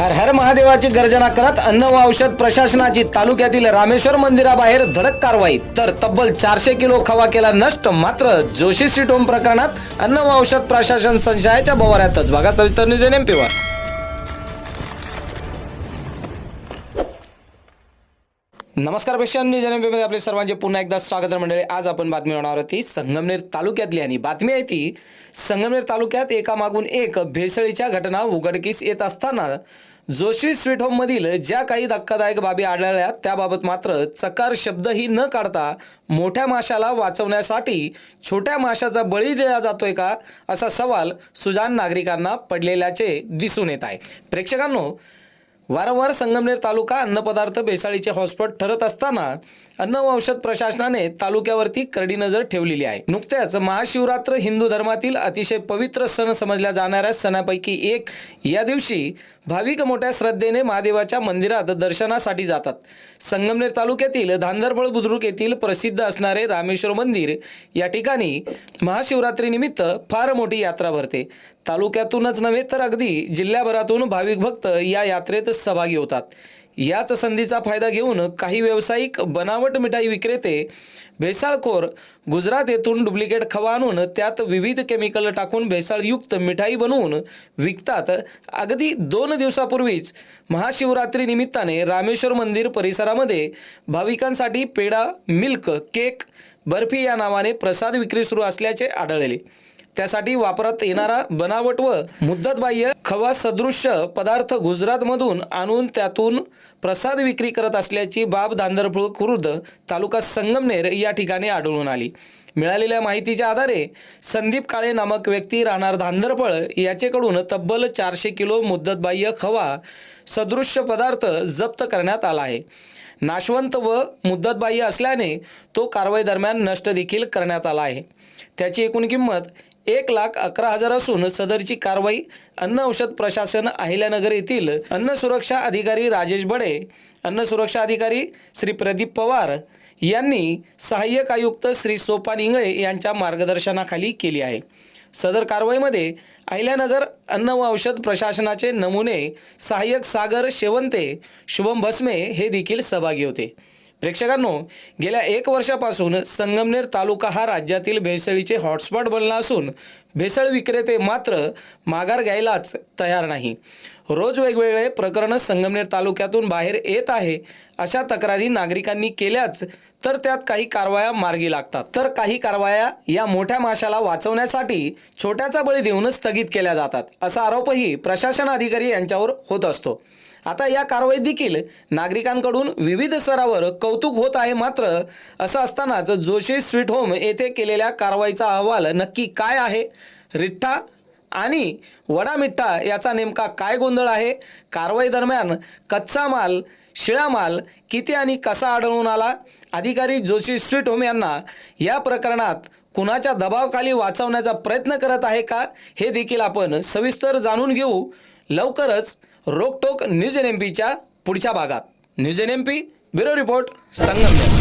हर हर महादेवाची गर्जना करत अन्न व औषध प्रशासनाची तालुक्यातील रामेश्वर मंदिराबाहेर धडक कारवाई. तर तब्बल चारशे किलो खवा केला नष्ट मात्र जोशी स्ट्रीट होम प्रकरणात अन्न व औषध प्रशासन संशयाच्या बवाऱ्यातच. बघा सविस्तर न्यूज एन नमस्कारपेक्षा न्यूज आपले सर्वांचे पुन्हा एकदा स्वागत मंडळी. आज आपण बातमी होणार होती संगमनेर तालुक्यातली आणि बातमी आहे ती संगमनेर तालुक्यात एकामागून एक भेसळीच्या घटना उघडकीस येत असताना जोशी स्वीट होममधील ज्या काही धक्कादायक बाबी आढळल्या त्याबाबत मात्र चकार शब्दही न काढता मोठ्या माशाला वाचवण्यासाठी छोट्या माशाचा बळी दिला जातोय का असा सवाल सुजान नागरिकांना पडलेल्याचे दिसून येत आहे. प्रेक्षकांनो वारंवार संगमनेर तालुका अन्नपदार्थ बेसाळीचे हॉटस्पॉट ठरत असताना अन्न व औषध प्रशासनाने तालुक्यावरती करडी नजर ठेवलेली आहे. नुकत्याच महाशिवरात्र हिंदू धर्मातील अतिशय पवित्र सण समजल्या जाणाऱ्या सणापैकी एक. या दिवशी भाविक मोठ्या श्रद्धेने महादेवाच्या मंदिरात दर्शनासाठी जातात. संगमनेर तालुक्यातील धांदरफळ बुद्रुक येथील प्रसिद्ध असणारे रामेश्वर मंदिर या ठिकाणी महाशिवरात्रीनिमित्त फार मोठी यात्रा भरते. तालुक्यातूनच नव्हे तर अगदी जिल्ह्याभरातून भाविक भक्त या यात्रेत सहभागी होतात. याच संधीचा फायदा घेऊन काही व्यावसायिक बनावट मिठाई विक्रेते भेसाळखोर गुजरात येथून डुप्लिकेट खवा आणून त्यात विविध केमिकल टाकून भेसाळयुक्त मिठाई बनवून विकतात. अगदी दोन दिवसापूर्वीच महाशिवरात्री निमित्ताने रामेश्वर मंदिर परिसरामध्ये भाविकांसाठी पेढा मिल्क केक बर्फी या नावाने प्रसाद विक्री सुरू असल्याचे आढळले. त्यासाठी वापरात येणारा बनावट व मुद्दतबाह्य खवा सदृश्य पदार्थ गुजरातमधून आणून त्यातून प्रसाद विक्री करत असल्याची बाब धांदरफळ खुर्द तालुका संगमनेर या ठिकाणी आढळून आली. मिळालेल्या माहितीच्या आधारे संदीप काळे नामक व्यक्ती राहणार धांदरफळ याचेकडून तब्बल चारशे किलो मुद्दतबाह्य खवा सदृश्य पदार्थ जप्त करण्यात आला आहे. नाशवंत व मुद्दतबाह्य असल्याने तो कारवाई दरम्यान नष्ट देखील करण्यात आला आहे. त्याची एकूण किंमत एक लाख अकरा हजार असून सदरची कारवाई अन्न औषध प्रशासन अहिल्यानगर येथील अन्न सुरक्षा अधिकारी राजेश बडे अन्न सुरक्षा अधिकारी श्री प्रदीप पवार यांनी सहाय्यक आयुक्त श्री सोपान इंगळे यांच्या मार्गदर्शनाखाली केली आहे. सदर कारवाईमध्ये अहिल्यानगर अन्न व औषध प्रशासनाचे नमुने सहाय्यक सागर शेवंते शुभम भस्मे हे देखील सहभागी होते. प्रेक्षकांनो गेल्या एक वर्षापासून संगमनेर तालुका हा राज्यातील भेसळीचे हॉटस्पॉट बनला असून भेसळ विक्रेते मात्र माघार घ्यायलाच तयार नाही. रोज वेगवेगळे प्रकरणं संगमनेर तालुक्यातून बाहेर येत आहे. अशा तक्रारी नागरिकांनी केल्याच तर त्यात काही कारवाया मार्गी लागतात. तर काही कारवाया या मोठ्या माशाला वाचवण्यासाठी छोट्याचा बळी देऊन स्थगित केल्या जातात असा आरोपही प्रशासन अधिकारी यांच्यावर होत असतो. आता या कारवाईत देखील नागरिकांकडून विविध स्तरावर कौतुक होत आहे मात्र असं असतानाच जोशी स्वीट होम येथे केलेल्या कारवाईचा अहवाल नक्की काय आहे? रिठ्ठा आणि वडामिठ्ठा याचा नेमका काय गोंधळ आहे? कारवाई दरम्यान कच्चा माल शिळा माल किती आणि कसा आढळून आला? अधिकारी जोशी स्वीट होम यांना या प्रकरणात कुणाच्या दबावखाली वाचवण्याचा प्रयत्न करत आहे का? हे देखील आपण सविस्तर जाणून घेऊ. लवकरच रोकटोक न्यूज एन एम पीच्या पुढच्या भागात. News N M P bureau report Sangamner.